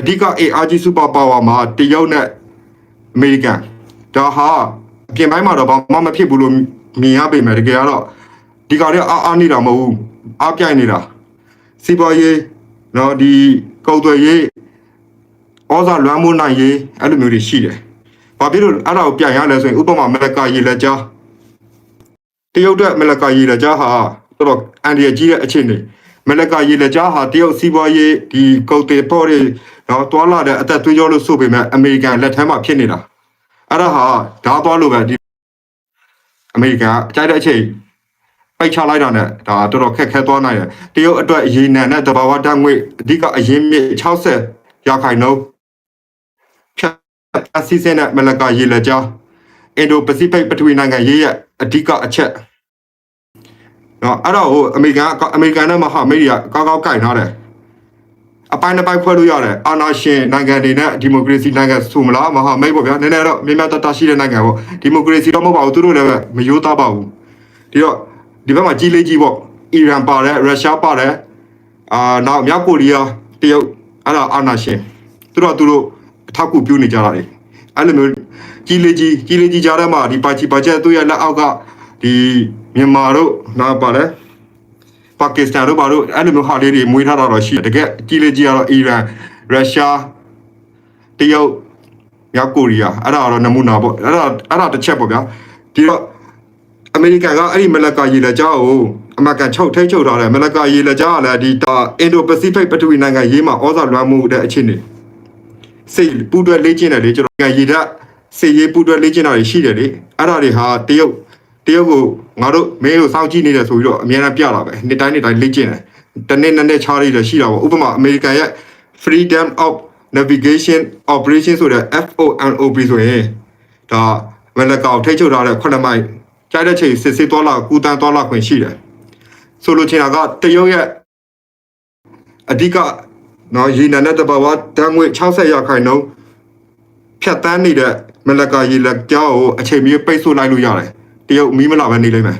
အဓိက ARG super power မှာတရုတ်နဲ့အမေရိကန်ဒါဟာအပြင်ပိုင်းမှာတော့ဘာမှမဖြစ်ဘူးလို့မြင်ရပေမဲ့တကယ်ကတော့ဒီကောင်တွေအားအားနေတာမဟုတ်ဘူးအားပြိုင်နေတာစီးပွားရေးနော်ဒီကုန်သွယ်ရေးဩဇာလွှမ်းမိုးနိုင်ရေးအဲ့လိုမျိုးတွေရှိတယ်။ဘာဖြစ်လို့အဲ့ဒါကိုပြိုင်ရလဲဆိုရင်ဥပမာအမေရိကရေလက်ကြားတရုတ်အတွက်အမေရိကရေလက်ကြားဟာတော်တော်အန်ဒီရကြီးတဲ့အခြေအနေအမေရိကရေလက်ကြားဟာတရုတ်စီးပွားရေးဒီကုန်သွယ်ပေါ်တွေ နော်တွာလာတဲ့အသက်သွေးကြောလို့ဆိုပေမဲ့အမေရိကန်လက်ထက်မှာဖြစ်နေတာအဲ့ဒါဟာဓာတ်သွားလို့ပဲဒီအမေရိကန်အကြိုက်တဲ့အချိန်ပိတ်ချလိုက်တာနဲ့ဒါတော်တော်ခက်ခဲသွားနိုင်တယ်တရုတ်အတွက်ရေနံနဲ့တဘာဝဓာတ်ငွေအဓိကအရင်းမြစ်60ရာခိုင်နှုန်းဖြတ်အစီအစဉ်နဲ့မလကရေလက်ကြားအင်ဒိုပစိဖိတ်ပထဝီနိုင်ငံရေးရဲ့အဓိကအချက်နော်အဲ့တော့ဟိုအမေရိကန်ကအမေရိကန်နဲ့မဟာမိတ်တွေကကောက်ကောက်ကြိုက်ထားတယ် အပိုင်းတစ်ပိုင်းခွဲလို့ရတယ်အာနာရှင်နိုင်ငံတွေနဲ့ဒီမိုကရေစီနိုင်ငံဆိုမလားမဟာမိတ်ပေါ့ဗျာနည်းနည်းတော့မြင်မြတ်တတရှိတဲ့နိုင်ငံပေါ့ဒီမိုကရေစီတော့မဟုတ်ပါဘူးသူတို့လည်းပဲမယိုးသားပါဘူးဒီတော့ဒီဘက်မှာကြီးလေးကြီးပေါ့အီရန်ပါတယ်ရုရှားပါတယ်အာနောက်မြောက်ကိုရီးယားတရုတ်အဲ့ဒါအာနာရှင်သူတို့ကသူတို့အထောက်အကူပြုနေကြတာလေအဲ့လိုမျိုးကြီးလေးကြီးကြီးလေးကြီးကြားထဲမှာဒီပါချီပါချက်သူ့ရဲ့လက်အောက်ကဒီမြန်မာတို့နောက်ပါလဲ ပါကစ္စတန်တို့ဘာလို့အဲ့လိုမျိုးဟာလေးတွေမွေးထားတာတော့ရှိတယ်တကယ်ကြီးလေးကြီးကတော့အီရန်ရုရှားတရုတ်မြောက်ကိုရီးယားအဲ့ဒါကတော့နမူနာပေါ့အဲ့ဒါအဲ့ဒါတစ်ချက်ပေါ့ဗျာဒီတော့အမေရိကန်ကအဲ့ဒီမလကာရေလက်ကြားကိုအမေရိကန်ချုပ်ထိတ်ချုပ်ထားတယ်မလကာရေလက်ကြားကလည်းဒီတာအင်ဒိုပစိဖိတ်ပထဝီနိုင်ငံရေးမှာဩဇာလွှမ်းမှုတဲ့အခြေအနေစိတ်ပူတွဲလေ့ကျင့်တယ်လေကျွန်တော်ရေဓာတ်စေရေးပူတွဲလေ့ကျင့်တာတွေရှိတယ်လေအဲ့ဒါတွေဟာတရုတ် တရုတ်ကိုငါတို့မင်းတို့စောင့်ကြည့်နေတယ်ဆိုပြီးတော့အများအားပြတာပဲနှစ်တိုင်းနှစ်တိုင်းလေ့ကျင့်တယ်တနေ့နဲ့နဲ့ချားရည်လည်းရှိတာပေါ့ဥပမာအမေရိကန်ရဲ့ Freedom of Navigation Operation ဆိုတဲ့ FONOP ဆိုရင်ဒါမလကောက်ထိတ်ချုပ်ထားတဲ့ခုနှစ်မိုင်ကြားတဲ့ချိန်စစ်စစ်သွားလာကူတန်းသွားလာခွင့်ရှိတယ်ဆိုလိုချင်တာကတရုတ်ရဲ့အဓိကနော်ရေနံနဲ့တဘာဝတန်းငွေ60ရာခိုင်နှုန်းဖြတ်တန်းနေတဲ့မလကာရေလက်ကြောကိုအချိန်မီပိတ်ဆို့လိုက်လို့ရတယ် တရုတ်မီးမလာပဲနေလိမ့်မယ်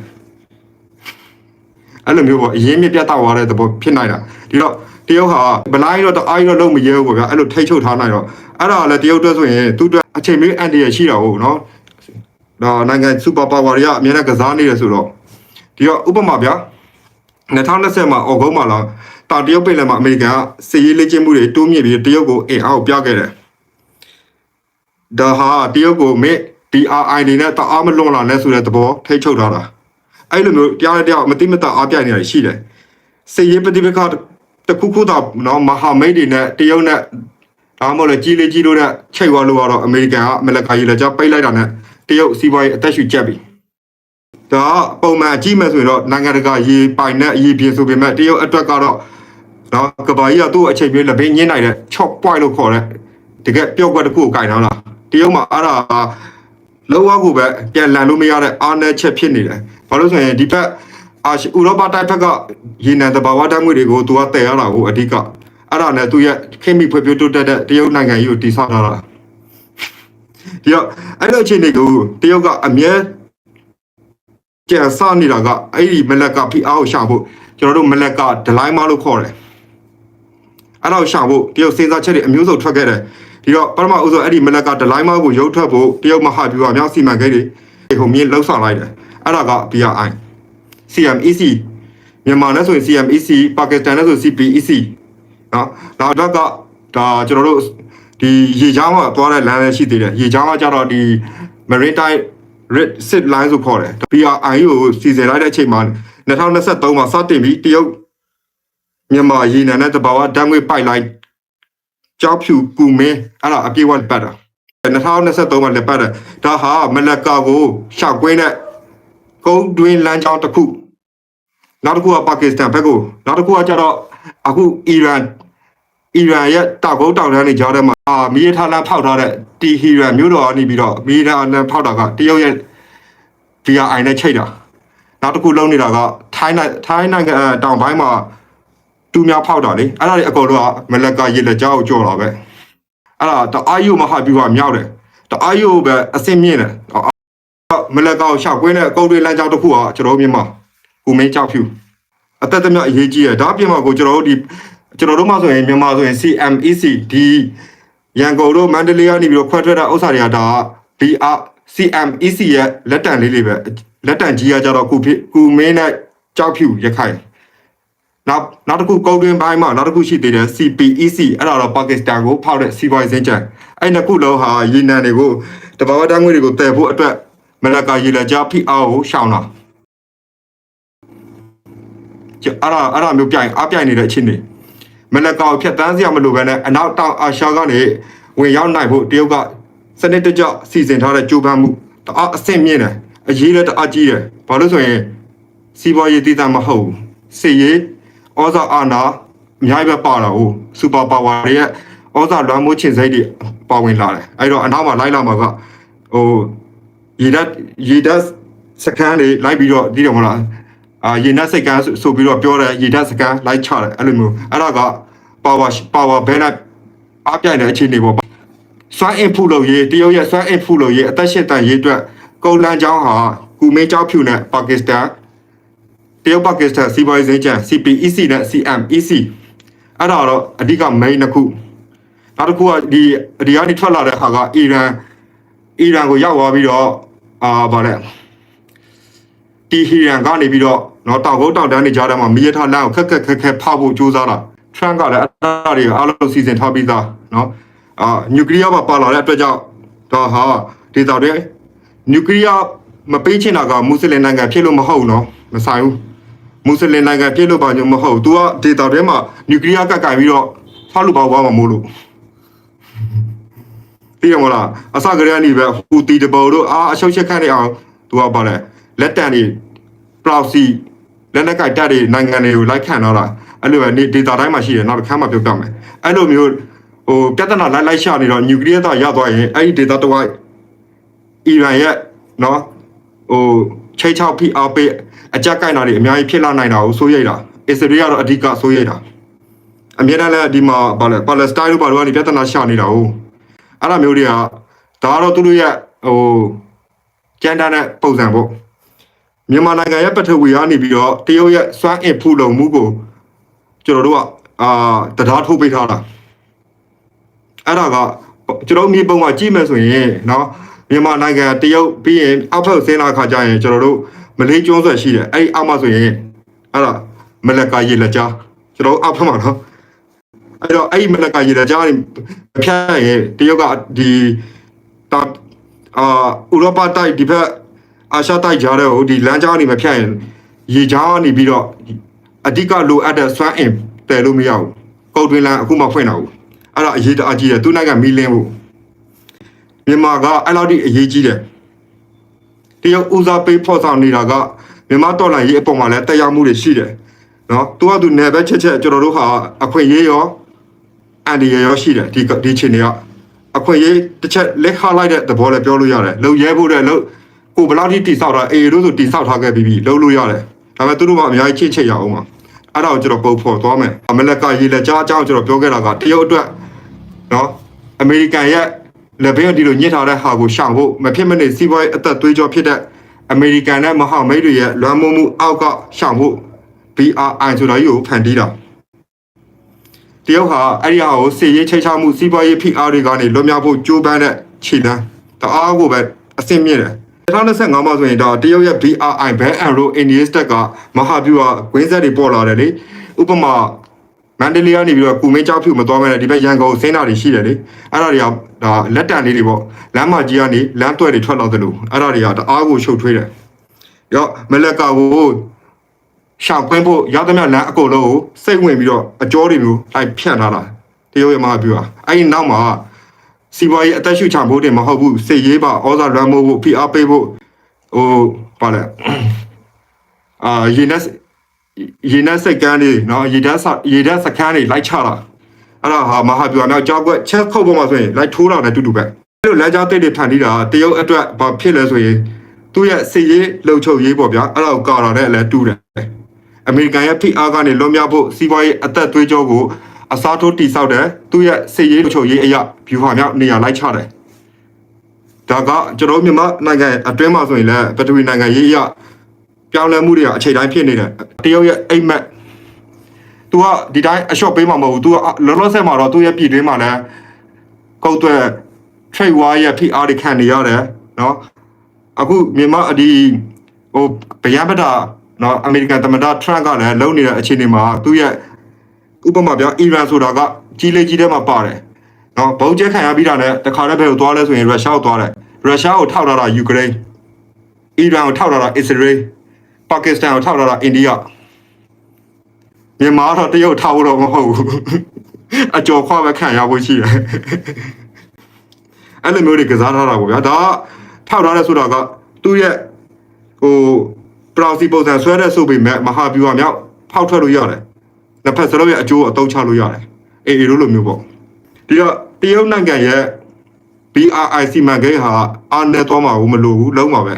အဲ့လိုမျိုးပေါ့အရင်မြပြတ်သွားတဲ့သဘောဖြစ်နိုင်တာဒီတော့တရုတ်ဟာဘလိုင်းတော့တအားကြီးတော့လုံးမရဲဘူးပေါ့ဗျာအဲ့လိုထိတ်ချုပ်ထားနိုင်တော့အဲ့ဒါကလည်းတရုတ်အတွက်ဆိုရင်သူ့အတွက်အချိန်မီအန်တီရရှိတာဟုတ်နော်ဒါနိုင်ငံစူပါပါဝါတွေကအများနဲ့ကစားနေတယ်ဆိုတော့ဒီတော့ဥပမာဗျာ2020မှာအော်ဂုတ်မှာလာတာတရုတ်ပြည်လယ်မှာအမေရိကန်ကစစ်ရေးလေ့ကျင့်မှုတွေတိုးမြင့်ပြီးတရုတ်ကိုအင်အားကိုပြခဲ့တယ်ဒါဟာတရုတ်ကိုမင်း DRI နေနဲ့တအားမလွန်လာနဲ့ဆိုတဲ့သဘောထိတ်ချုပ်ထားတာအဲ့လိုမျိုးတရားနဲ့တရားမတိမတအားပြနေတာရှိတယ်စေရေးပฏิပက္ခတစ်ခုခုတော့နော်မဟာမိတ်တွေနဲ့တရုတ်နဲ့ဒါမှမဟုတ်လေကြီးလေးကြီးလို့နဲ့ချိတ်ဝါလို့ကတော့အမေရိကန်ကအမေရိကန်ကြီးလည်းကြောက်ပိတ်လိုက်တာနဲ့တရုတ်စီးပွားရေးအသက်ရှူကျက်ပြီဒါကပုံမှန်အကြည့်မဲ့ဆိုရင်တော့နိုင်ငံတကာရေပိုင်နဲ့အရေးပြင်းဆိုပေမဲ့တရုတ်အတွက်ကတော့နော်ကဘာကြီးကသူ့အချိန်ပြည့်လက်ဘင်းညင်းနိုင်တဲ့ chop point လို့ခေါ်တဲ့တကယ်ပျောက်ကွက်တစ်ခုကိုကင်ထားတာတရုတ်မှာအဲ့ဒါ လောကကိုပဲပြန်လန်လို့မရတဲ့အားနည်းချက်ဖြစ်နေတယ်ဘာလို့ဆိုရင်ဒီဘက်အာရှဥရောပတိုက်ဘက်ကရေနံတဘာဝဓာတ်ငွေတွေကိုသူကတည်ရတာကိုအဓိကအဲ့ဒါနဲ့သူရဲ့ခေတ်မီဖွံ့ဖြိုးတိုးတက်တဲ့တရုတ်နိုင်ငံကြီးကိုတည်ဆောက်ထားတာဒီတော့အဲ့လိုအခြေအနေကိုတရုတ်ကအမြဲကြံစနေတာကအဲ့ဒီမလက်ကဖိအားကိုရှာဖို့ကျွန်တော်တို့မလက်ကဒလိုင်းမလို့ခေါ်တယ် အဲ့တော့ရှာဖို့တရုတ်စဉ်းစားချက်တွေအမျိုးစုံထွက်ခဲ့တယ်ဒီတော့ပထမဦးဆုံးအဲ့ဒီမလက်ကဒလိုင်းမကိုရုပ်ထွက်ဖို့တရုတ်မဟာဗျူဟာမြောက်စီမံကိန်းတွေဟိုမြင်းလှုပ်ဆောင်လိုက်တယ်အဲ့ဒါက BRI CMEC မြန်မာနဲ့ဆိုရင် CMEC ပါကစ္စတန်နဲ့ဆို CPEC နော်နောက်တော့ကဒါကျွန်တော်တို့ဒီရေချောင်းကသွားတဲ့လမ်းလည်းရှိသေးတယ်ရေချောင်းကကြတော့ဒီ Maritime Red Sit Line ဆိုခေါ်တယ် BRI ကိုစီစဉ်လိုက်တဲ့အချိန်မှာ2023မှာစတင်ပြီးတရုတ် မြန်မာရေနံနဲ့တဘာဝဓာတ်ငွေပိုက်လိုက်ကြောက်ဖြူကူမင်းအဲ့ဒါအပြေးဝတ်ပတ်တာ2023မှာလက်ပတ်တယ်ဒါဟာမလကာကိုရှောက်ကွင်းတဲ့ကုန်းတွင်းလမ်းကြောင်းတစ်ခုနောက်တစ်ခုကပါကစ္စတန်ဘက်ကိုနောက်တစ်ခုကကျတော့အခုအီရန်အီရန်ရဲ့တောက်ကုန်းတောင်တန်းတွေကြားထဲမှာအာမီးရထားလမ်းဖောက်ထားတဲ့တီဟီရန်မြို့တော်ကနေပြီးတော့မီးရထားလမ်းဖောက်တာကတရုတ်ရဲ့ VRI နဲ့ချိန်တာနောက်တစ်ခုလုံးနေတာကထိုင်းနိုင်ထိုင်းနိုင်ငံတောင်ပိုင်းမှာ တူများဖောက်တာလေအဲ့ဒါတွေအကုန်လုံးကမလကာရေလက်ကြားကိုကြော်တာပဲအဲ့ဒါတအားယူမဟာပြူကမြောက်တယ်တအားယူပဲအစင်းမြင့်တယ်မလကာကိုရှောက်ကွင်းတဲ့အကုတ်တွေလမ်းကြောင်းတစ်ခုကကျွန်တော်တို့မြန်မာကူမင်းကြောက်ဖြူအသက်သမီးအရေးကြီးရဒါအပြင်မှာကိုကျွန်တော်တို့ဒီကျွန်တော်တို့မှဆိုရင်မြန်မာဆိုရင် CMEC ဒီရန်ကုန်တို့မန္တလေးကနေပြီးတော့ခွဲထွက်တဲ့ဥစ္စာတွေကဒါ BR CMEC ရဲ့လက်တံလေးလေးပဲလက်တံကြီးကကြတော့ကုဖြစ်ကုမင်းနဲ့ကြောက်ဖြူရခိုင် နောက်နောက်တစ်ခုကုန်းတွင်းပိုင်းမှာနောက်တစ်ခုရှိသေးတယ် CPEC အဲ့ဒါတော့ပါကစ္စတန်ကိုဖောက်တဲ့စီးပွားရေးစင်ကြံအဲ့နှစ်ခုလုံးဟာရေနံတွေကိုတဘာဝတန်းငွေတွေကိုတည်ဖို့အတွက်မလကာရေလက်ကြားဖိအားကိုရှောင်တာကျအဲ့ဒါအဲ့ဒါမျိုးပြိုင်အပြိုင်နေတဲ့အခြေအနေမလကာကိုဖြတ်တန်းစရာမလိုဘဲနဲ့အနောက်တောင်အာရှကနေဝင်ရောက်နိုင်ဖို့တရုတ်ကစနစ်တကျစီစဉ်ထားတဲ့ကြိုးပမ်းမှုတအားအဆင့်မြင့်တယ်အရေးလည်းတအားကြီးတယ်ဘာလို့ဆိုရင်စီးပွားရေးတည်တံ့မဟုတ်ဘူးစစ်ရေး ဩဇာအာဏာအများကြီးပဲပါတာဟုတ်စူပါပါဝါတွေရဲ့ဩဇာလွှမ်းမိုးခြင်းစိတ်တွေပါဝင်လာတယ်အဲ့တော့အနောက်မှာလိုက်လာမှာကဟိုရေဒတ်ရေဒတ်စကန်တွေလိုက်ပြီးတော့ဒီတော့မလားအာရေနတ်စကန်ဆိုပြီးတော့ပြောတယ်ရေဒတ်စကန်လိုက်ချတယ်အဲ့လိုမျိုးအဲ့ဒါကပါဝါပါဝါဘဲနဲ့အပြိုင်တဲ့အခြေအနေပေါ့စွမ်းအင်ဖူလို့ရေးတရုတ်ရဲ့စွမ်းအင်ဖူလို့ရေးအသက်ရှင်တန်ရေးအတွက်ကုန်းလန်းချောင်းဟာကူမင်းချောင်းဖြူနဲ့ပါကစ္စတန် တရုတ်ပါကစ္စတန်စီးပွားရေးဈေးကျန် CPEC နဲ့ CMEC အဲ့ဒါတော့အဓိက main တစ်ခုနောက်တစ်ခုကဒီဒီကနေထွက်လာတဲ့ဟာကအီရန်အီရန်ကိုရောက်သွားပြီးတော့အာဗါလဲတီဟီရန်ကနေပြီးတော့နော်တောက်ကုန်းတောက်တန်းတွေကြားထဲမှာမီးရထလမ်းကိုခက်ခက်ခက်ခက်ဖောက်ဖို့ကြိုးစားတာထရန့်ကလည်းအဲ့ဒါတွေအားလုံးစီစဉ်ထားပြီးသားနော်အာနျူကလ িয়ার ပါပါလာတဲ့အတွက်ကြောင့်ဒါဟာဒေတာတွေနျူကလ িয়ার မပေးချင်တာကမွတ်စလင်နိုင်ငံဖြစ်လို့မဟုတ်နော်မဆိုင်ဘူး မွတ်စလင်နိုင်ငံပြည်လို့ပါညမဟုတ် तू ကဒေတာထဲမှာနျူကလ িয়ার ကတ်ကင်ပြီးတော့ဖောက်လို့ပါသွားမှာမို့လို့သိရမလားအစကရေကနေပဲဟူတီတဘောတို့အာအရှုပ်ချက်ခန့်နေအောင် तू ကပါလဲလက်တန်နေပလောက်စီလက်နက်ကတက်တွေနိုင်ငံတွေကိုလိုက်ခံတော့တာအဲ့လိုပဲနေဒေတာတိုင်းမှာရှိတယ်နောက်တစ်ခါမှပြောပြမယ်အဲ့လိုမျိုးဟိုပြဿနာလိုက်လိုက်ရှာနေတော့နျူကလ িয়ার တော့ရသွားရင်အဲ့ဒီဒေတာတော့အီရန်ရဲ့နော်ဟိုချိတ်ချောက်ဖိအားပေး အကြက်ကိုက်တာတွေအများကြီးဖြစ်လာနိုင်တာကိုစိုးရိမ်တာအစ္စရေးကတော့အဓိကစိုးရိမ်တာအများနဲ့လည်းဒီမှာဘာလဲပါလက်စတိုင်းတို့ဘာလို့ကနေပြဿနာရှာနေတာဟုတ်အဲ့ဒါမျိုးတွေကဒါကတော့သူတို့ရဲ့ဟိုကျန်တဲ့ပုံစံပေါ့မြန်မာနိုင်ငံရဲ့ပထဝီကနေပြီးတော့တရုတ်ရဲ့စွမ်းအင်ဖူလုံမှုကိုကျွန်တော်တို့ကအာတရားထုတ်ပေးထားတာအဲ့ဒါကကျွန်တော်မြေပုံကကြည့်မယ်ဆိုရင်เนาะမြန်မာနိုင်ငံတရုတ်ပြီးရင်အောက်ဖက်ဆင်းလာခါကျရင်ကျွန်တော်တို့ မလေးကျွန်းဆွယ်ရှိတယ်အဲ့ဒီအောက်မှာဆိုရင်အဲ့ဒါမလကာရေလက်ကြားကျွန်တော်အောက်ဖက်မှာနော်အဲ့တော့အဲ့ဒီမလကာရေလက်ကြားဖြတ်ရင်တရုတ်ကဒီတာအာဥရောပတိုက်ဒီဘက်အာရှတိုက်ကြားတဲ့ဟိုဒီလမ်းကြောင်းနေမဖြတ်ရင်ရေကြားကနေပြီးတော့အဓိကလိုအပ်တဲ့စွမ်းအင်တည်လို့မရဘူးကုတ်တွင်လမ်းအခုမှဖွင့်တာဘူးအဲ့ဒါအရေးတအားကြီးတယ်သူနိုင်ငံမီလင်းဘူးမြန်မာကအဲ့လောက်ထိအရေးကြီးတယ် တရုတ်ဦးစားပေးဖော်ဆောင်နေတာကမြန်မာတော်လှန်ရေးအပေါ်မှာလည်းတရားမှုတွေရှိတယ်နော်သူကသူနယ်ဘက်ချက်ချက်ကျွန်တော်တို့ဟာအခွင့်အရေးရောအန်ဒီရရောရှိတယ်ဒီဒီချိန်တွေကအခွင့်အရေးတစ်ချက်လက်ခလိုက်တဲ့သဘောလည်းပြောလို့ရတယ်လုံရဲဖို့တဲ့လုံကိုဘယ်လောက်ထိတိဆောက်တာအေတို့ဆိုတိဆောက်ထားခဲ့ပြီးပြီလုံလို့ရတယ်ဒါပေမဲ့သူတို့ကအများကြီးချစ်ချစ်ရအောင်ပါအဲ့ဒါကိုကျွန်တော်ပုံဖော်သွားမယ်အမလက်ကရေလက်ကြားအကြောင်းကျွန်တော်ပြောခဲ့တာကတရုတ်အတွက်နော်အမေရိကန်ရဲ့ လက်ဘေးဒီလိုညှစ်ထားတဲ့ဟာကိုရှောင်ဖို့မဖြစ်မနေစီးပွားရေးအသက်သွေးကြောဖြစ်တဲ့အမေရိကန်နဲ့မဟာမိတ်တွေရဲ့လွှမ်းမိုးမှုအောက်ကရှောင်ဖို့ BRI ဆိုတာကြီးကိုဖန်တီးတာတရုတ်ဟာအဲ့ဒီဟာကိုစီရေးချိတ်ချမှုစီးပွားရေးဖိအားတွေကနေလွတ်မြောက်ဖို့ကြိုးပမ်းတဲ့ခြေလှမ်းတအားကိုပဲအဆင့်မြင့်တယ်2025မှာဆိုရင်တော့တရုတ်ရဲ့ BRI Ban and Road India Stack ကမဟာဗျူဟာကွင်းဆက်တွေပေါ်လာတယ်လေဥပမာ မန္တလေးကနေပြီးတော့ကုမင်းကြောက်ဖြူမသွားမဲနဲ့ဒီဘက်ရန်ကုန်စင်းတာတွေရှိတယ်လေအဲ့ဒါတွေကဒါလက်တံလေးတွေပေါ့လမ်းမကြီးကနေလမ်းတွဲတွေထွက်လာသလိုအဲ့ဒါတွေကတအားကိုရှုပ်ထွေးတယ်ရောမလက်ကာကိုရှောင်ခွင်းဖို့ရောက်သမျှလမ်းအကုန်လုံးကိုစိတ်ဝင်ပြီးတော့အကျော်တွေမျိုးလိုက်ဖြန့်ထားတာတရုတ်ရဲ့မဟာဗျူဟာအဲ့ဒီနောက်မှာစီပွားရေးအသက်ရှူချဖို့တင်မဟုတ်ဘူးစိတ်ရေးပါဩဇာလွှမ်းမိုးဖို့ဖိအားပေးဖို့ဟိုပါလဲအာရေနက် ရေနက်စက်ကန်းတွေနော်ရေဓာတ်ရေဓာတ်စကန်းတွေလိုက်ချတာအဲ့ဒါဟာမဟာဗျူဟာနောက်ကြောက်ကွက်ချက်ခုတ်ပေါ်မှာဆိုရင်လိုက်ထိုးတာနဲ့တူတူပဲအဲ့လိုလမ်းကြားတိတ်တွေဖန်တီးတာတရုတ်အတွက်ဘာဖြစ်လဲဆိုရင်သူ့ရဲ့စစ်ရေးလှုပ်ချုပ်ရေးပေါ့ဗျာအဲ့ဒါကိုကာတာနဲ့လည်းတူတယ်အမေရိကန်ရဲ့ဖိအားကနေလွန်မြောက်ဖို့စီးပွားရေးအသက်သွေးကြောကိုအစားထိုးတိဆောက်တယ်သူ့ရဲ့စစ်ရေးလှုပ်ချုပ်ရေးအရာဗျူဟာမြောက်နေရာလိုက်ချတယ်ဒါကကျွန်တော်မြန်မာနိုင်ငံအတွင်းမှာဆိုရင်လည်းပထဝီနိုင်ငံရေးအရာ ပြောင်းလဲမှုတွေကအခြေတိုင်းဖြစ်နေတယ်တရုတ်ရဲ့အိမ်မက် तू ကဒီတိုင်းအလျှော့ပေးမှာမဟုတ်ဘူး तू ကလောလောဆယ်မှာတော့သူ့ရဲ့ပြည်တွင်းမှာလည်းကုတ်သွဲ trade war ရဲ့ဖိအားတွေခံနေရတယ်နော်အခုမြန်မာအဒီဟိုဗျံပဒနော်အမေရိကန်သမ္မတထရန့်ကလည်းလုံနေတဲ့အခြေအနေမှာသူ့ရဲ့ဥပမာပြအီရန်ဆိုတာကကြီးလေးကြီးထဲမှာပါတယ်နော်ဘုံကျဲခံရပြီးတာနဲ့တခါတည်းဘယ်ကိုသွားလဲဆိုရင်ရုရှားကိုသွားတယ်ရုရှားကိုထောက်ထားတာယူကရိန်းအီရန်ကိုထောက်ထားတာအစ္စရေး ပါကစ္စတန်ကိုထောက်ထားတာအိန္ဒိယမြန်မာတော့တရုတ်ထောက်ဖို့တော့မဟုတ်ဘူးအကျော်ခွာပဲခံရဖို့ရှိတယ်အဲ့လိုမျိုးတွေကစားထားတာပေါ့ဗျာဒါကထောက်ထားတဲ့ဆိုတာကသူ့ရဲ့ဟိုပရောစီပုံစံဆွဲတဲ့ဆိုပေမဲ့မဟာဗျူဟာမြောက်ဖောက်ထွက်လို့ရတယ်နှစ်ဖက်စလုံးရဲ့အကျိုးအသုံးချလို့ရတယ်အေးအေးလို့လိုမျိုးပေါ့ဒီတော့တရုတ်နိုင်ငံရဲ့ BRI စီမံကိန်းဟာအားနဲ့တော့မှာဘူးမလို့ဘူးလုံးပါပဲ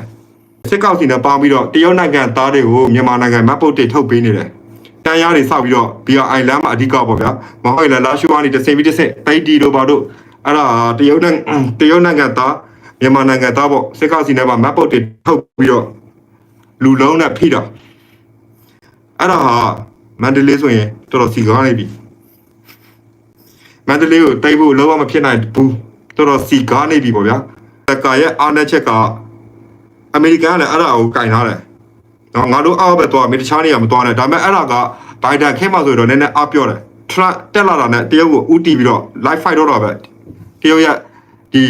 စစ်ကောက်စီနဲ့ပေါင်းပြီးတော့တရုတ်နိုင်ငံသားတွေကိုမြန်မာနိုင်ငံမတ်ပုတ်တွေထုတ်ပေးနေတယ်တန်ရားတွေစောက်ပြီးတော့ BRI လမ်းမှာအဓိကပေါ့ဗျာမဟုတ်ရင်လည်းလာရှိုးကနေတစ်စင်ပြီးတစ်စင်တိတ်တီတို့ပါတို့အဲ့ဒါတရုတ်နိုင်ငံတရုတ်နိုင်ငံသားမြန်မာနိုင်ငံသားပေါ့စစ်ကောက်စီနဲ့ပါမတ်ပုတ်တွေထုတ်ပြီးတော့လူလုံးနဲ့ဖိတာအဲ့ဒါဟာမန္တလေးဆိုရင်တော်တော်စီကားနေပြီမန္တလေးကိုတိုက်ဖို့လုံးဝမဖြစ်နိုင်ဘူးတော်တော်စီကားနေပြီပေါ့ဗျာတက္ကရဲ့အားနဲ့ချက်က အမေရိကန်ကလည်းအဲ့ဒါကိုကင်ထားတယ်နော်ငါတို့အောက်ဘက်တော့မေတခြားနေရာမသွားနဲ့ဒါပေမဲ့အဲ့ဒါကဘိုင်ဒန်ခင်းမှဆိုတော့နည်းနည်းအားပြောတယ်ထရတက်လာတာနဲ့တရုတ်ကိုဥတီပြီးတော့ live fight တော့တော့ပဲတရုတ်ရဲ့ဒီ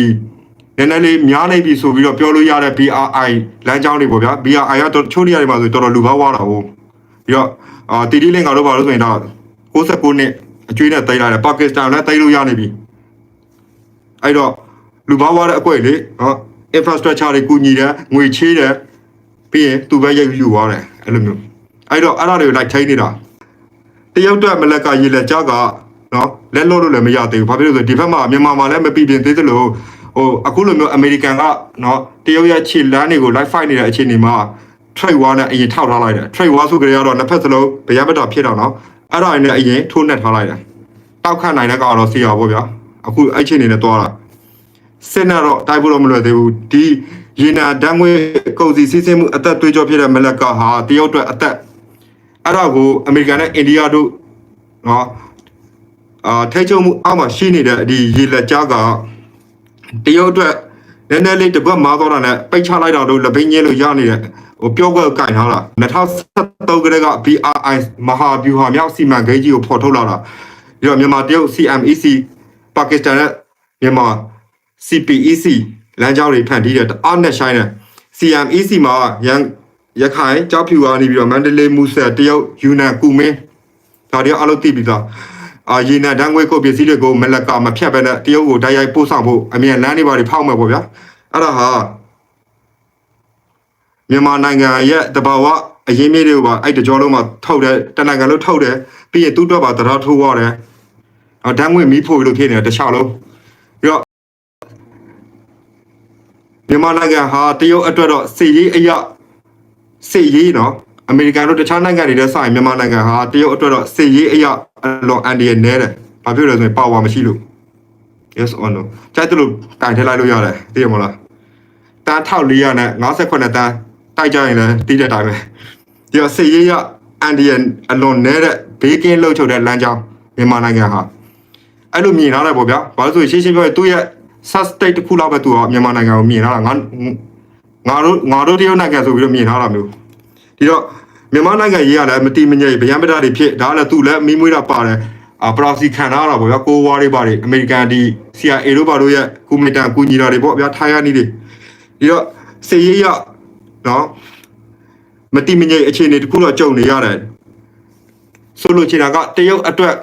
နည်းနည်းလေးများနေပြီဆိုပြီးတော့ပြောလို့ရတဲ့ BRI လမ်းကြောင်းတွေပေါ့ဗျာ BRI ကတော့ချိုးနေရတယ်မှာဆိုတော်တော်လူပေါဝါတာဟုတ်ပြီးတော့အာတီတီလင်ကတော့ဘာလို့ဆိုရင်တော့69နှစ်အကျွေးနဲ့တိတ်လာတယ်ပါကစ္စတန်လည်းတိတ်လို့ရနေပြီအဲ့တော့လူပေါဝါတဲ့အကွက်လေဟော infrastructure တွေကူညီတယ်ငွေချေးတယ်ပြီးရင်သူပဲရိပ်ယူသွားတယ်အဲ့လိုမျိုးအဲ့တော့အဲ့ဒါတွေကိုလိုက်ထိန်းနေတာတရုတ်အတွက်မလက်ကရေလက်ကြားကနော်လက်လို့လို့လည်းမရသေးဘူးဘာဖြစ်လို့လဲဆိုဒီဘက်မှာမြန်မာမှာလည်းမပြီးပြင်းသေးသလိုဟိုအခုလိုမျိုးအမေရိကန်ကနော်တရုတ်ရဲ့ခြေလမ်းတွေကို live fight နေတဲ့အခြေအနေမှာ trade war နဲ့အရင်ထောက်ထားလိုက်တယ် trade war ဆိုကြရတော့နှစ်ဖက်စလုံးဗျာဘက်တာဖြစ်တော့နော်အဲ့ဒါနဲ့အရင်ထိုးနှက်ထားလိုက်တယ်တောက်ခတ်နိုင်တဲ့ကောင်တော့စီရပါဗျာအခုအဲ့ချိန်နေနဲ့သွားတာ စစ်နဲ့တော့တိုက်ဖို့တော့မလွယ်သေးဘူးဒီရေနာဓာတ်ငွေကုန်စည်စီးဆင်းမှုအသက်သွေးကြောဖြစ်တဲ့မလက်ကဟာတရုတ်အတွက်အသက်အဲ့ဒါကိုအမေရိကန်နဲ့အိန္ဒိယတို့နော်အာထိတ်ချုံမှုအောက်မှာရှိနေတဲ့ဒီရေလက်ကြားကတရုတ်အတွက်နည်းနည်းလေးတစ်ပတ်မားသွားတာနဲ့ပိတ်ချလိုက်တာတို့လက်ဘင်းညင်းလို့ရနေတဲ့ဟိုပြောကွက်ကင်ထားတာ2013ကတည်းက BRI မဟာဗျူဟာမြောက်စီမံကိန်းကြီးကိုဖော်ထုတ်လာတာပြီးတော့မြန်မာတရုတ် CMEC ပါကစ္စတန်နဲ့မြန်မာ CPEC လမ်းကြောင်းတွေဖန်တီးတဲ့တအားနဲ့ဆိုင်တဲ့ CMEC မှာရန်ရခိုင်ကြောက်ဖြူကနေပြီးတော့မန္တလေးမူဆယ်တရုတ်ယူနန်ကူမင်းဒါတွေအားလုံးသိပြီးသားအာရေနံတန်းငွေကိုပစ္စည်းတွေကိုမလက်ကမဖြတ်ပဲနဲ့တရုတ်ကိုတိုက်ရိုက်ပို့ဆောင်ဖို့အမြန်လမ်းတွေပါတွေဖောက်မယ်ပေါ့ဗျာအဲ့ဒါဟာမြန်မာနိုင်ငံရဲ့တဘာဝအရင်မြေတွေကိုပါအဲ့တကြောလုံးမှာထုတ်တယ်တနင်္ဂနွေလုံးထုတ်တယ်ပြီးရင်သူ့အတွက်ပါတရားထိုးရတယ်အော်တန်းငွေမီးဖို့လို့ဖြစ်နေတယ်တစ်ခြားလုံးပြီးတော့ မြန်မာနိုင်ငံဟာတရုတ်အတွက်တော့စစ်ရေးအရာစစ်ရေးနော်အမေရိကန်တို့တခြားနိုင်ငံတွေနဲ့ဆိုင်မြန်မာနိုင်ငံဟာတရုတ်အတွက်တော့စစ်ရေးအရာအလွန်အန်ဒီရနဲတယ်။ဘာဖြစ်လို့လဲဆိုရင်ပါဝါမရှိလို့ yes or no ကြိုက်တယ်လို့တိုင်ထည့်လိုက်လို့ရတယ်သိရမလား။တန်း1400နဲ့58တန်းတိုက်ကြရင်လည်းတီးတဲ့တိုင်းပဲ။ဒီတော့စစ်ရေးရအန်ဒီရအလွန်နဲတဲ့ဘေးကင်းလှုပ်ချုပ်တဲ့လမ်းကြောင်းမြန်မာနိုင်ငံဟာအဲ့လိုမြင်ထားတယ်ပေါ့ဗျာ။ဘာလို့ဆိုရင်ရှင်းရှင်းပြောရင်သူ့ရဲ့ sub state တစ်ခုလောက်ပဲသူကမြန်မာနိုင်ငံကိုမြင်ထားတာငါငါတို့ငါတို့တရုတ်နိုင်ငံဆိုပြီးတော့မြင်ထားတာမျိုးဒီတော့မြန်မာနိုင်ငံရေးရလည်းမတိမငြိမ်ဗျံပဒတွေဖြစ်ဒါလည်းသူလည်းမိမွေးတာပါတယ်အာပရောစီခံထားတာပေါ့ဗျာကိုဝါးတွေပါတယ်အမေရိကန်ဒီ CIA တို့ဘာတို့ရဲ့ကူမီတန်ကူညီတာတွေပေါ့ဗျာထိုင်ရနေတွေဒီတော့စေရေးရနော်မတိမငြိမ်အခြေအနေတစ်ခုတော့ကြုံနေရတယ်ဆိုလို့ချင်တာကတရုတ်အတွက်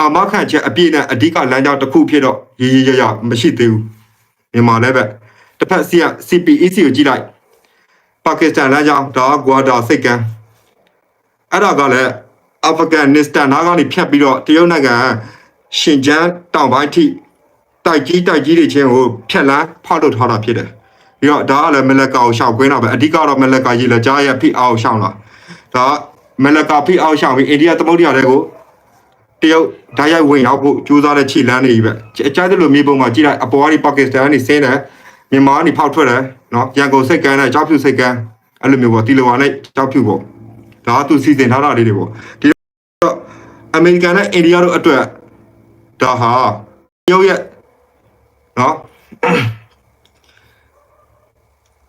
အာမခံချက်အပြည့်နဲ့အဓိကလမ်းကြောင်းတစ်ခုဖြစ်တော့ရေးရေးရရမရှိသေးဘူးမြန်မာလည်းပဲတစ်ဖက်စီက CPEC ကိုကြည့်လိုက်ပါကစ္စတန်လမ်းကြောင်းဒါကွာဒါစိတ်ကန်းအဲ့ဒါကလည်းအာဖဂန်နစ္စတန်နားကနေဖြတ်ပြီးတော့တရုတ်နိုင်ငံရှင်ကျန်းတောင်ပိုင်းထိတိုက်ကြီးတိုက်ကြီးတွေချင်းကိုဖြတ်လန်းဖောက်ထုတ်ထားတာဖြစ်တယ်ပြီးတော့ဒါကလည်းမလက်ကာကိုရှောက်ကွင်းတာပဲအဓိကတော့မလက်ကာရေလက်ကြားရဲ့ဖိအားကိုရှောက်လာဒါကမလက်ကာဖိအားကိုရှောက်ပြီးအိန္ဒိယသမုဒ္ဒရာတွေကို တရုတ်ဓာတ်ရိုက်ဝင်ရောက်ဖို့ကြိုးစားတဲ့ခြေလမ်းတွေကြီးပဲအကြိုက်တယ်လို့မြေပုံမှာကြည့်လိုက်အပေါ်ကနေပါကစ္စတန်ကနေဆင်းတယ်မြန်မာကနေဖောက်ထွက်တယ်နော်ရန်ကုန်စိတ်ကန်းနဲ့ကြောက်ဖြူစိတ်ကန်းအဲ့လိုမျိုးပေါ့တီလိုဝါနဲ့ကြောက်ဖြူပေါ့ဒါကသူစီစဉ်ထားတာလေးတွေပေါ့ဒီတော့အမေရိကန်နဲ့အိန္ဒိယတို့အတွက်ဒါဟာတရုတ်ရဲ့နော်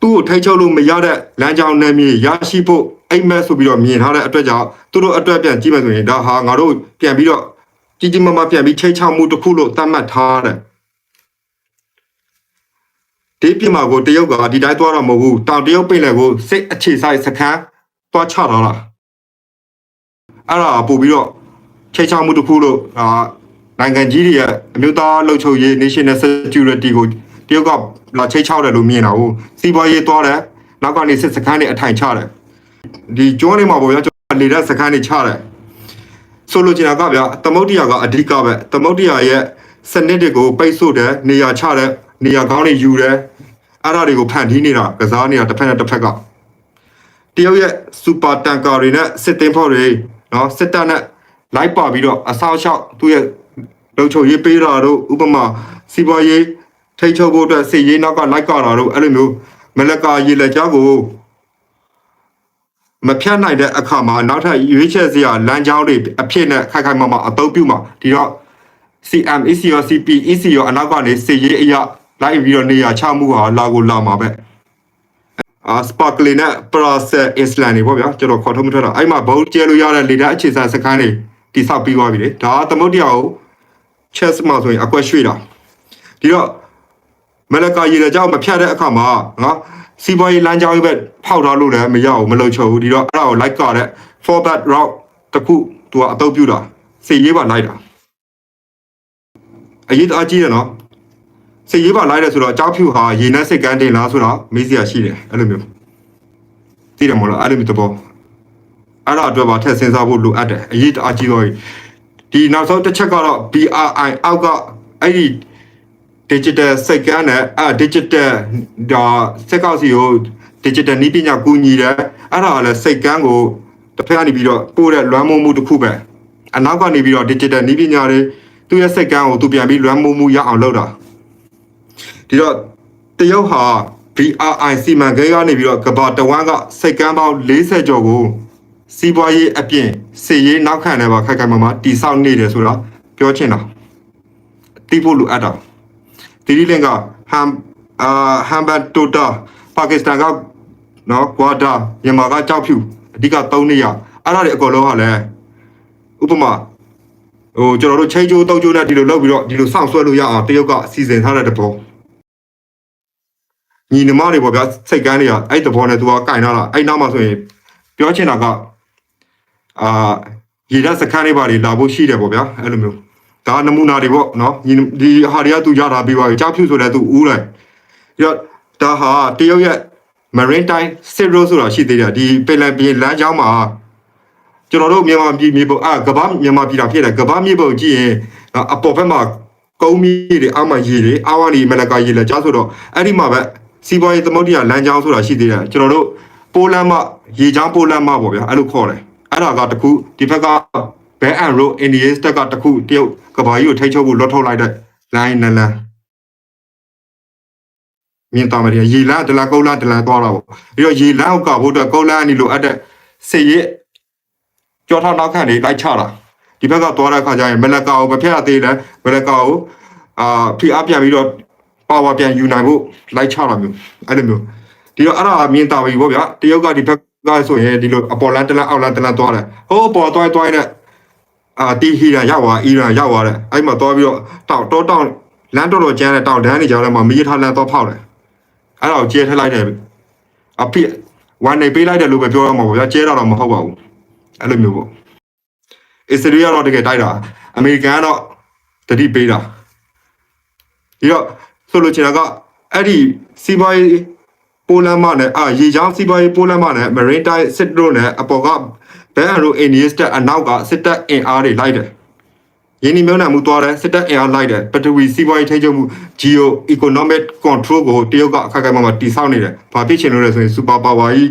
သူ့ကိုထိတ်ချုပ်လို့မရတဲ့လမ်းကြောင်းနယ်မြေရရှိဖို့ အိမ်မက်ဆိုပြီးတော့မြင်ထားတဲ့အတွက်ကြောင့်သူတို့အတွက်ပြန်ကြည့်မယ်ဆိုရင်ဒါဟာငါတို့ပြန်ပြီးတော့ကြီးကြီးမားမားပြန်ပြီးချိတ်ချမှုတစ်ခုလို့သတ်မှတ်ထားတယ်ဒီပြမှာကိုတရုတ်ကဒီတိုင်းသွားတော့မဟုတ်ဘူးတောင်တရုတ်ပြည်နယ်ကိုစိတ်အခြေဆိုင်စခန်းသွားချတော့လားအဲ့ဒါပို့ပြီးတော့ချိတ်ချမှုတစ်ခုလို့အာနိုင်ငံကြီးတွေရဲ့အမျိုးသားလုံခြုံရေး national security ကိုတရုတ်ကလာချိတ်ချတယ်လို့မြင်တာဟုတ်စီးပွားရေးသွားတယ်နောက်ကနေစစ်စခန်းတွေအထိုင်ချတယ် ဒီကျွန်းတွေမှာပေါ့ဗျာကျွန်တော်လေတဲ့စခန်းတွေချတယ်ဆိုလိုချင်တာကဗျာသမုတ်တရားကအဓိကပဲသမုတ်တရားရဲ့စနစ်တွေကိုပိတ်ဆို့တယ်နေရာချတယ်နေရာကောင်းတွေယူတယ်အဲ့ဒါတွေကိုဖန်တီးနေတာကစားနေတာတစ်ဖက်နဲ့တစ်ဖက်ကတရုတ်ရဲ့စူပါတန်ကာတွေနဲ့စစ်တင်ဖို့တွေနော်စစ်တပ်နဲ့လိုက်ပါပြီးတော့အဆောက်အအုံသူ့ရဲ့လုံခြုံရေးပေးတာတို့ဥပမာစီးပွားရေးထိတ်ချုပ်ဖို့အတွက်စစ်ရေးနောက်ကလိုက်ကာတာတို့အဲ့လိုမျိုးမလကာရေလက်ကြားကို မဖြတ်နိုင်တဲ့အခါမှာနောက်ထပ်ရွေးချယ်စရာလမ်းကြောင်းတွေအဖြစ်နဲ့ခိုင်ခိုင်မာမာအသုံးပြုမှာဒီတော့ CM ECO CP ECO အနောက်ကနေစစ်ရေးအရာလိုက်ပြီးတော့နေရာချမှုဟာလာကိုလာမှာပဲအာစပါကလီနဲ့ပရာဆယ်အစ္စလန်တွေပေါ့ဗျာကျွန်တော်ခေါ်ထုတ်မထွက်တာအဲ့မှာဘုံကျဲလို့ရတဲ့လေဒါအခြေဆိုင်စခန်းတွေတိဆောက်ပြီးသွားပြီလေဒါကသမုတ်တရားကို chess မှာဆိုရင်အကွက်ရွှေ့တာဒီတော့မလကာရေလည်းကြောက်မဖြတ်တဲ့အခါမှာနော် စီးပွားရေးလမ်းကြောင်းကြီးပဲဖောက်ထားလို့လည်းမရဘူးမလုံချဘူးဒီတော့အဲ့ဒါကို like ကတဲ့ forward route တစ်ခုသူကအသုံးပြုတာစေရေးပါလိုက်တာအရေးတအားကြီးတယ်နော်စေရေးပါလိုက်တယ်ဆိုတော့အကြောက်ဖြူဟာရေနဲ့စိတ်ကန်းတင်လားဆိုတော့မေးစရာရှိတယ်အဲ့လိုမျိုးသိတယ်မဟုတ်လားအဲ့လိုမျိုးသဘောအဲ့ဒါအတွက်ပါထည့်စဉ်းစားဖို့လိုအပ်တယ်အရေးတအားကြီးတော့ဒီနောက်ဆုံးတစ်ချက်ကတော့ BRI အောက်ကအဲ့ဒီ digital စိတ်ကန်းနဲ့အဲ digital ဒါစက်ကောက်စီကို digital နည်းပညာကူညီတယ်အဲ့ဒါကလည်းစိတ်ကန်းကိုတစ်ဖက်ကနေပြီးတော့ပို့တဲ့လွမ်းမိုးမှုတစ်ခုပဲအနောက်ကနေပြီးတော့ digital နည်းပညာတွေသူ့ရဲ့စိတ်ကန်းကိုသူပြန်ပြီးလွမ်းမိုးမှုရအောင်လုပ်တာဒီတော့တရုတ်ဟာ BRI စီမံကိန်းကနေပြီးတော့ကဘာတဝမ်းကစိတ်ကန်းပေါင်း40ကျော်ကိုစီးပွားရေးအပြင်စီရေးနောက်ခံနေပါခိုက်ခိုက်မာမာတိဆောက်နေတယ်ဆိုတော့ပြောချင်တာတိဖို့လိုအပ်တာ တီရီလင်ကဟမ်အာဟမ်ဘတ်တိုတာပါကစ္စတန်ကနော်ကွာတာမြန်မာကကြောက်ဖြူအဓိက၃နေရအဲ့ဒါတွေအကုန်လုံးဟာလဲဥပမာဟိုကျွန်တော်တို့ချိန်ချိုးတောက်ချိုးနဲ့ဒီလိုလုပ်ပြီးတော့ဒီလိုစောင့်ဆွဲလို့ရအောင်တရုတ်ကအစီအစဉ်ထားတဲ့တဘောညီနမတွေပေါ့ဗျာစိတ်ကန်းတွေကအဲ့တဘောနဲ့သူကကင်ထားတာအဲ့နောက်မှာဆိုရင်ပြောချင်တာကအာရေဓာတ်စခန်းတွေပါတွေလာဖို့ရှိတယ်ပေါ့ဗျာအဲ့လိုမျိုး ဒါနမူနာတွေပေါ့နော်ညီဒီဟာတွေကသူရတာပြီးပါပြီကြောက်ဖြူဆိုတဲ့သူဦးတယ်ပြီးတော့ဒါဟာတရုတ်ရဲ့ marine time zero ဆိုတာရှိသေးတယ်ဒီပင်လယ်ပြင်လမ်းကြောင်းမှာကျွန်တော်တို့မြန်မာပြည်မြေပုံအာကမ္ဘာမြန်မာပြည်တာဖြစ်တယ်ကမ္ဘာမြေပုံကြည့်ရင်နော်အပေါ်ဘက်မှာကုန်းမီတွေအောက်မှာရေတွေအောက်ကနေမလကာရေလက်ကြားဆိုတော့အဲ့ဒီမှာပဲစီးပွားရေးသမုဒ္ဒရာလမ်းကြောင်းဆိုတာရှိသေးတယ်ကျွန်တော်တို့ပိုလန်မရေချောင်းပိုလန်မပေါ့ဗျာအဲ့လိုခေါ်တယ်အဲ့ဒါကတခုဒီဘက်က ဘဲအန်ရိုအင်ဒီယေစတက်ကတခုတရုတ်ကဘာကြီးကိုထိတ်ချုပ်ဖို့လွတ်ထုတ်လိုက်တဲ့ line နလန်မြင်တော်မရရေလန်းဒလာကုန်းလန်းဒလန်သွားတာပေါ့ပြီးတော့ရေလန်းကိုကဖို့အတွက်ကုန်းလန်းအနီလိုအပ်တဲ့စေရကြောထောက်နောက်ခံတွေလိုက်ချတာဒီဘက်ကသွားတဲ့အခါကျရင်မလကာကိုမဖျက်ရသေးတယ်မလကာကိုအာဖိအားပြန်ပြီးတော့ပါဝါပြန်ယူနိုင်ဖို့လိုက်ချတာမျိုးအဲ့လိုမျိုးဒီတော့အဲ့ဒါမြင်တော်ပြီပေါ့ဗျာတရုတ်ကဒီဘက်ကဆိုရင်ဒီလိုအပေါ်လန်းတလန်အောက်လန်းတလန်သွားတယ်ဟိုးအပေါ်သွားသွားတဲ့ အာတီဟီရန်ရောက်သွားအီရန်ရောက်သွားတယ်အဲ့မှာသွားပြီးတော့တောက်တောတောက်လမ်းတော်တော်ကျန်းတဲ့တောက်ဒန်းနေကြတယ်မှာမီးထားလမ်းတော့ဖောက်တယ်အဲ့ဒါကိုကျဲထက်လိုက်တယ်အဖေဝန်နေပေးလိုက်တယ်လို့ပဲပြောရမှာပေါ့ဗျာကျဲတာတော့မဟုတ်ပါဘူးအဲ့လိုမျိုးပေါ့အစ္စရေးကတော့တကယ်တိုက်တာအမေရိကန်ကတော့တတိပေးတာပြီးတော့ဆိုလိုချင်တာကအဲ့ဒီစီးပွားရေးပိုလန်မနဲ့အာရေချောင်းစီးပွားရေးပိုလန်မနဲ့ marine time စစ်တို့နဲ့အပေါ်က ဘန်အရိုအိန္ဒိယစတက်အနောက်ကစစ်တပ်အင်အားတွေလိုက်တယ်။ယင်းဒီမျိုးနာမှုသွားတယ်စစ်တပ်အင်အားလိုက်တယ်ပထဝီစီးပွားရေးထိန်းချုပ်မှု geo economic control ကိုတရုတ်ကအခိုက်အခိုက်မှာတိစောက်နေတယ်။ဘာဖြစ်ချင်လို့လဲဆိုရင် super power ကြီး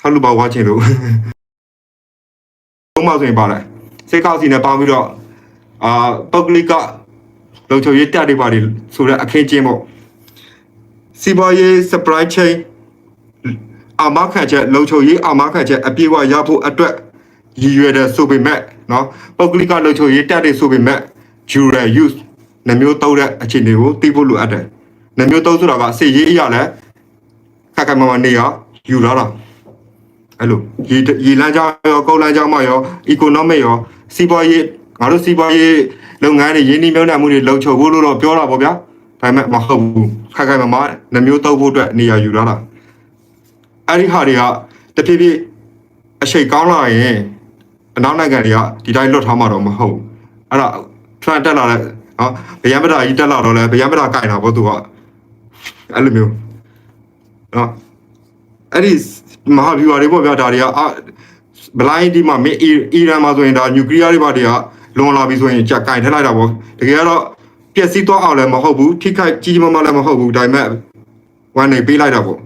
ဟယ်လိုပါဝါချင်လို့ဘုံမဆိုရင်ပါလဲစိတ်ကောက်စီနဲ့ပေါင်းပြီးတော့အာပုတ်ကလစ်ကလုံခြုံရေးတက်တွေပါတွေဆိုတဲ့အခင်းကျင်းပေါ့စီးပွားရေး supply chain အာမခံချက်လုံခြုံရေးအာမခံချက်အပြည့်အဝရဖို့အတွက် ရည်ရွယ်တယ်ဆိုပေမဲ့နော်ပုဂ္ဂလိကလှုပ်ချုပ်ရေးတက်တယ်ဆိုပေမဲ့ dual use နှမျိုးသုံးတဲ့အခြေအနေကိုသိဖို့လိုအပ်တယ်နှမျိုးသုံးဆိုတာကစေရေးအရာလဲခက်ခက်မမနေရယူလာတာအဲ့လိုရေရေလမ်းကြောင်းရောကုန်းလမ်းကြောင်းမရော economic ရောစီးပွားရေးငါတို့စီးပွားရေးလုပ်ငန်းတွေရင်းနှီးမြှုပ်နှံမှုတွေလှုပ်ချုပ်ဖို့လို့တော့ပြောတာပေါ့ဗျာဒါပေမဲ့မဟုတ်ဘူးခက်ခက်မမနှမျိုးသုံးဖို့အတွက်နေရာယူလာတာအဲ့ဒီဟာတွေကတဖြည်းဖြည်းအရှိတ်ကောင်းလာရင် အနောက်နိုင်ငံတွေကဒီတိုင်းလွတ်ထားမှာတော့မဟုတ်ဘူးအဲ့ဒါ trend တက်လာတဲ့နော်ဗျံပဒါကြီးတက်လာတော့လဲဗျံပဒါကင်တာပေါ့သူကအဲ့လိုမျိုးနော်အဲ့ဒီမဟာဗျူဟာတွေပေါ့ဗျာဒါတွေကအာဘလိုင်းဒီမှာမင်းအီရန်မှာဆိုရင်ဒါနျူကလ িয়ার တွေပါတွေကလွန်လာပြီဆိုရင်ကြက်ကင်ထည့်လိုက်တာပေါ့တကယ်တော့ပျက်စီးသွားအောင်လည်းမဟုတ်ဘူးထိခိုက်ကြီးကြီးမားမားလည်းမဟုတ်ဘူးဒါပေမဲ့ဝန်နေပေးလိုက်တာပေါ့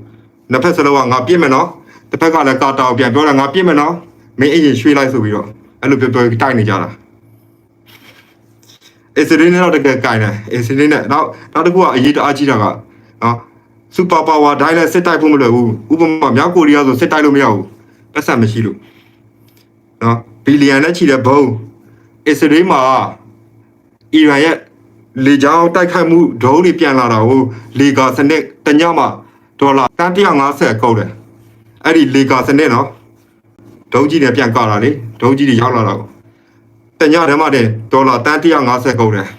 နှစ်ဖက်စလုံးကငါပြစ်မယ်နော်တစ်ဖက်ကလည်းကာတာကိုပြန်ပြောတာငါပြစ်မယ်နော် မင်းအရင်ရွှေ့လိုက်ဆိုပြီးတော့အဲ့လိုပြောပြောတိုက်နေကြတာအစ္စရေးနဲ့တော့တကယ်ကြိုင်တယ်အစ္စရေးနဲ့နောက်နောက်တစ်ခုကအရေးတအားကြီးတာကနော်စူပါပါဝါဒိုင်းလည်းစစ်တိုက်ဖို့မလွယ်ဘူးဥပမာမြောက်ကိုရီးယားဆိုစစ်တိုက်လို့မရဘူးပတ်စံမရှိလို့နော်ဘီလီယံနဲ့ချီတဲ့ဘုံအစ္စရေးမှာအီရန်ရဲ့လေကြောင်းတိုက်ခိုက်မှုဒုံးတွေပြန်လာတာကိုလေကာစနစ်တညမှာဒေါ်လာတန်150ကောက်တယ်အဲ့ဒီလေကာစနစ်နော် ဒုံးကြီးတွေပြန်ကောက်တာလေဒုံးကြီးတွေရောက်လာတာကိုတညထဲမှာတဲ့ဒေါ်လာတန်150ကုန်တယ်။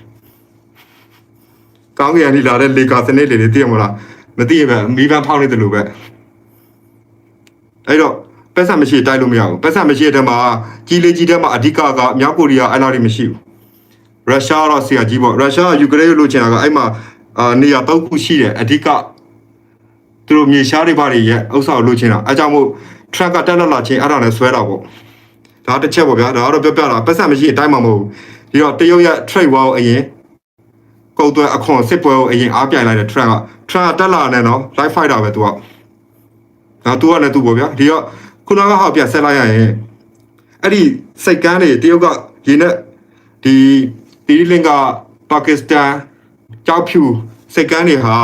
ကောင်းကင်ကနေလာတဲ့လေကာစနစ်တွေသိရမလားမသိရင်ပဲမီးပန်းဖောက်နေတယ်လို့ပဲအဲ့တော့ပတ်စံမရှိတိုက်လို့မရဘူးပတ်စံမရှိတဲ့မှာကြီးလေးကြီးတဲ့မှာအဓိကကမြောက်ကိုရီးယားအဲ့လောက်တွေမရှိဘူးရုရှားတော့ဆရာကြီးပေါ့ရုရှားကယူကရိန်းကိုလိုချင်တာကအဲ့မှာအာနေရာတော့ခုရှိတယ်အဓိကသူတို့မြေရှားတွေဘာတွေရဲ့ဥစ္စာကိုလိုချင်တာအဲကြောင့်မို့ track ကတက်လာလာချင်းအဲ့ဒါလည်းဆွဲတာပေါ့ဒါတစ်ချက်ပေါ့ဗျာဒါကတော့ပြောပြတာပတ်စံမရှိရင်တိုင်းမှာမဟုတ်ဘူးဒီတော့တရုတ်ရဲ့ trade war ကိုအရင်ကုတ်သွဲအခွန်စစ်ပွဲကိုအရင်အားပြိုင်လိုက်တဲ့ trend က trend ကတက်လာနေနော် live fighter ပဲသူကဒါသူကလည်းသူပေါ့ဗျာဒီတော့ခုနကဟောပြန်ဆက်လိုက်ရရင်အဲ့ဒီစိတ်ကန်းတွေတရုတ်ကရင်းနဲ့ဒီဒီလင်ကပါကစ္စတန်ကြောက်ဖြူစိတ်ကန်းတွေဟာ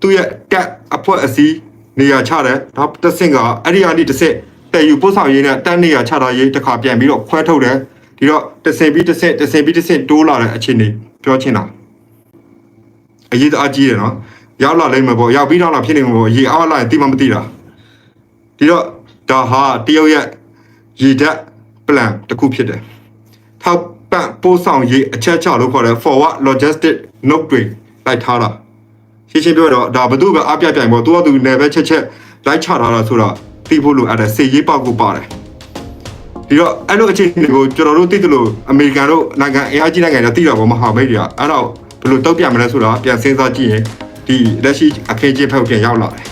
သူ့ရဲ့တက်အဖွဲ့အစည်း နေရာချတယ်ဒါတစ်ဆင့်ကအဲ့ဒီအနိတစ်ဆင့်တယ်ယူပို့ဆောင်ရေးနဲ့တက်နေရာချတာရေးတစ်ခါပြန်ပြီးတော့ခွဲထုတ်တယ်ဒီတော့တစ်ဆင့်ပြီးတစ်ဆင့်တစ်ဆင့်ပြီးတစ်ဆင့်တိုးလာတဲ့အခြေအနေပြောချင်တာအရေးတအားကြီးတယ်နော်ရောက်လာလိမ့်မယ်ပေါ့ရောက်ပြီးတော့လာဖြစ်နေမှာပေါ့ရေအားလာရင်တိမမသိတာဒီတော့ဒါဟာတရုတ်ရဲ့ရေဓာတ် plan တစ်ခုဖြစ်တယ်ထောက်ပံ့ပို့ဆောင်ရေးအချက်ချလို့ခေါ်တဲ့ forward logistic note တွေလိုက်ထားတာ ရှင်းရှင်းပြောတော့ဒါဘသူပဲအပြပြိုင်ပေါ့သူကသူနယ်ပဲချက်ချက်လိုက်ချထားတာဆိုတော့သိဖို့လိုအပ်တယ်စေရေးပေါက်ကိုပါတယ်ဒီတော့အဲ့လိုအခြေအနေကိုကျွန်တော်တို့သိသလိုအမေရိကန်တို့နိုင်ငံအင်အားကြီးနိုင်ငံတွေသိတာပေါ့မဟာမိတ်တွေကအဲ့တော့ဘယ်လိုတုံ့ပြန်မလဲဆိုတာပြန်စဉ်းစားကြည့်ရင်ဒီလက်ရှိအခင်းချင်းဖက်ကိုပြန်ရောက်လာတယ်